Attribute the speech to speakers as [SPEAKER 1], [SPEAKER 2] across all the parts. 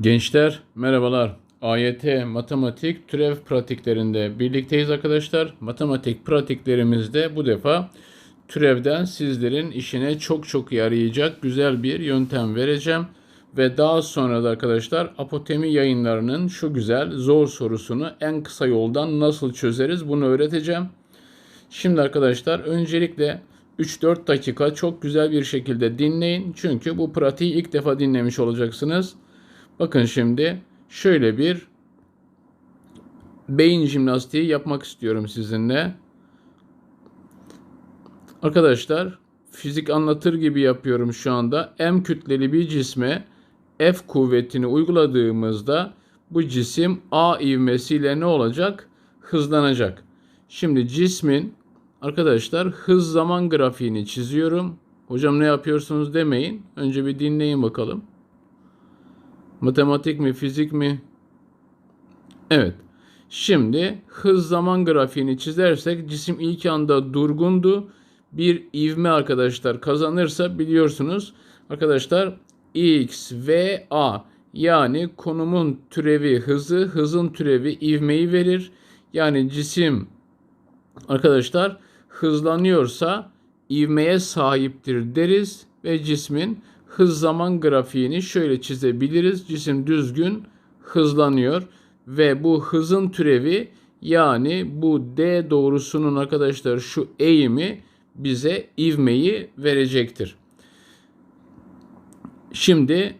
[SPEAKER 1] Gençler merhabalar. AYT matematik türev pratiklerinde birlikteyiz arkadaşlar. Matematik pratiklerimizde bu defa türevden sizlerin işine çok çok yarayacak güzel bir yöntem vereceğim. Ve daha sonra da arkadaşlar Apotemi yayınlarının şu güzel zor sorusunu en kısa yoldan nasıl çözeriz bunu öğreteceğim. Şimdi arkadaşlar öncelikle 3-4 dakika çok güzel bir şekilde dinleyin. Çünkü bu pratiği ilk defa dinlemiş olacaksınız. Bakın şimdi şöyle bir beyin jimnastiği yapmak istiyorum sizinle. Arkadaşlar fizik anlatır gibi yapıyorum şu anda. M kütleli bir cisme F kuvvetini uyguladığımızda bu cisim A ivmesiyle ne olacak? Hızlanacak. Şimdi cismin arkadaşlar hız zaman grafiğini çiziyorum. Hocam ne yapıyorsunuz demeyin. Önce bir dinleyin bakalım. Matematik mi, fizik mi? Evet. Şimdi hız zaman grafiğini çizersek cisim ilk anda durgundu. Bir ivme arkadaşlar kazanırsa biliyorsunuz arkadaşlar x v a yani konumun türevi hızı, hızın türevi ivmeyi verir. Yani cisim arkadaşlar hızlanıyorsa ivmeye sahiptir deriz ve cismin hız zaman grafiğini şöyle çizebiliriz. Cisim düzgün hızlanıyor ve bu hızın türevi yani bu D doğrusunun arkadaşlar şu eğimi bize ivmeyi verecektir. Şimdi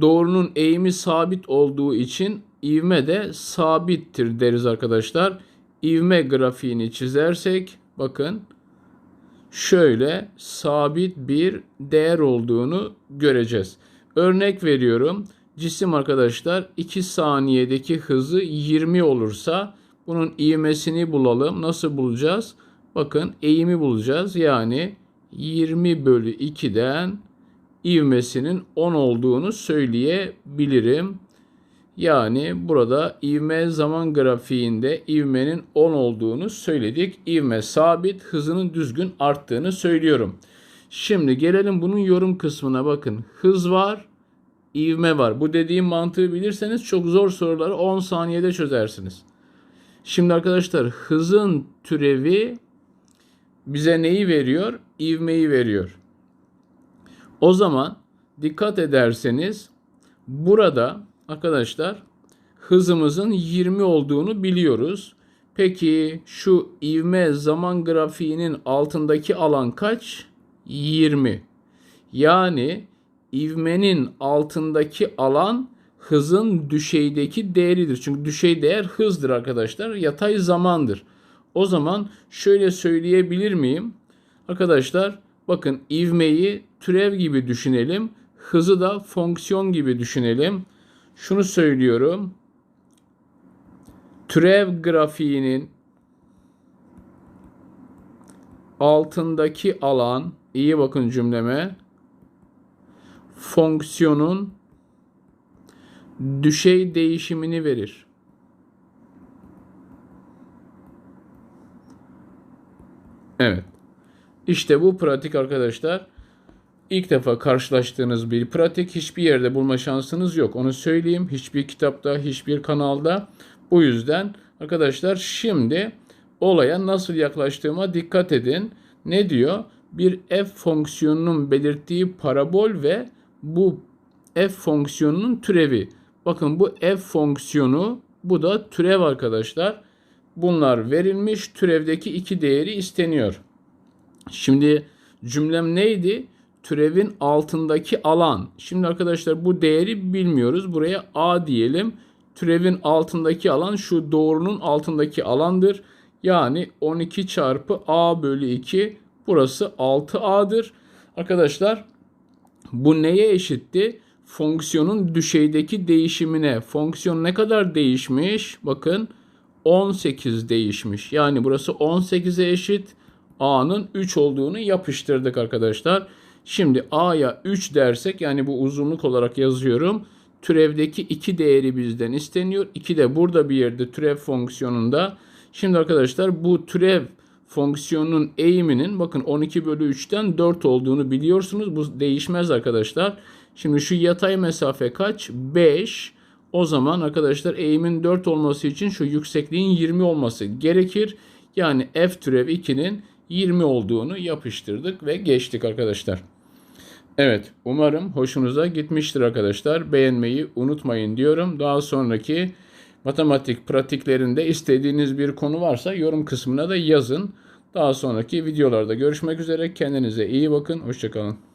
[SPEAKER 1] doğrunun eğimi sabit olduğu için ivme de sabittir deriz arkadaşlar. İvme grafiğini çizersek bakın şöyle sabit bir değer olduğunu göreceğiz. Örnek veriyorum. Cisim arkadaşlar 2 saniyedeki hızı 20 olursa bunun ivmesini bulalım. Nasıl bulacağız? Bakın eğimi bulacağız. Yani 20 bölü 2'den ivmesinin 10 olduğunu söyleyebilirim. Yani burada ivme zaman grafiğinde ivmenin 10 olduğunu söyledik. İvme sabit, hızının düzgün arttığını söylüyorum. Şimdi gelelim bunun yorum kısmına bakın. Hız var, ivme var. Bu dediğim mantığı bilirseniz çok zor soruları 10 saniyede çözersiniz. Şimdi arkadaşlar hızın türevi bize neyi veriyor? İvmeyi veriyor. O zaman dikkat ederseniz burada arkadaşlar hızımızın 20 olduğunu biliyoruz. Peki şu ivme zaman grafiğinin altındaki alan kaç? 20. Yani ivmenin altındaki alan hızın düşeydeki değeridir. Çünkü düşey değer hızdır arkadaşlar. Yatay zamandır. O zaman şöyle söyleyebilir miyim? Arkadaşlar bakın ivmeyi türev gibi düşünelim. Hızı da fonksiyon gibi düşünelim şunu söylüyorum. Türev grafiğinin altındaki alan iyi bakın cümleme fonksiyonun düşey değişimini verir. Evet. İşte bu pratik arkadaşlar ilk defa karşılaştığınız bir pratik hiçbir yerde bulma şansınız yok. Onu söyleyeyim. Hiçbir kitapta, hiçbir kanalda. Bu yüzden arkadaşlar şimdi olaya nasıl yaklaştığıma dikkat edin. Ne diyor? Bir f fonksiyonunun belirttiği parabol ve bu f fonksiyonunun türevi. Bakın bu f fonksiyonu bu da türev arkadaşlar. Bunlar verilmiş türevdeki iki değeri isteniyor. Şimdi cümlem neydi? Türevin altındaki alan. Şimdi arkadaşlar bu değeri bilmiyoruz. Buraya A diyelim. Türevin altındaki alan şu doğrunun altındaki alandır. Yani 12 çarpı A bölü 2 burası 6A'dır. Arkadaşlar bu neye eşitti? Fonksiyonun düşeydeki değişimine. Fonksiyon ne kadar değişmiş? Bakın 18 değişmiş. Yani burası 18'e eşit. A'nın 3 olduğunu yapıştırdık arkadaşlar. Şimdi a'ya 3 dersek yani bu uzunluk olarak yazıyorum. Türevdeki 2 değeri bizden isteniyor. 2 de burada bir yerde türev fonksiyonunda. Şimdi arkadaşlar bu türev fonksiyonun eğiminin bakın 12 bölü 3'ten 4 olduğunu biliyorsunuz. Bu değişmez arkadaşlar. Şimdi şu yatay mesafe kaç? 5. O zaman arkadaşlar eğimin 4 olması için şu yüksekliğin 20 olması gerekir. Yani f türev 2'nin 20 olduğunu yapıştırdık ve geçtik arkadaşlar. Evet, umarım hoşunuza gitmiştir arkadaşlar. Beğenmeyi unutmayın diyorum. Daha sonraki matematik pratiklerinde istediğiniz bir konu varsa yorum kısmına da yazın. Daha sonraki videolarda görüşmek üzere. Kendinize iyi bakın. Hoşçakalın.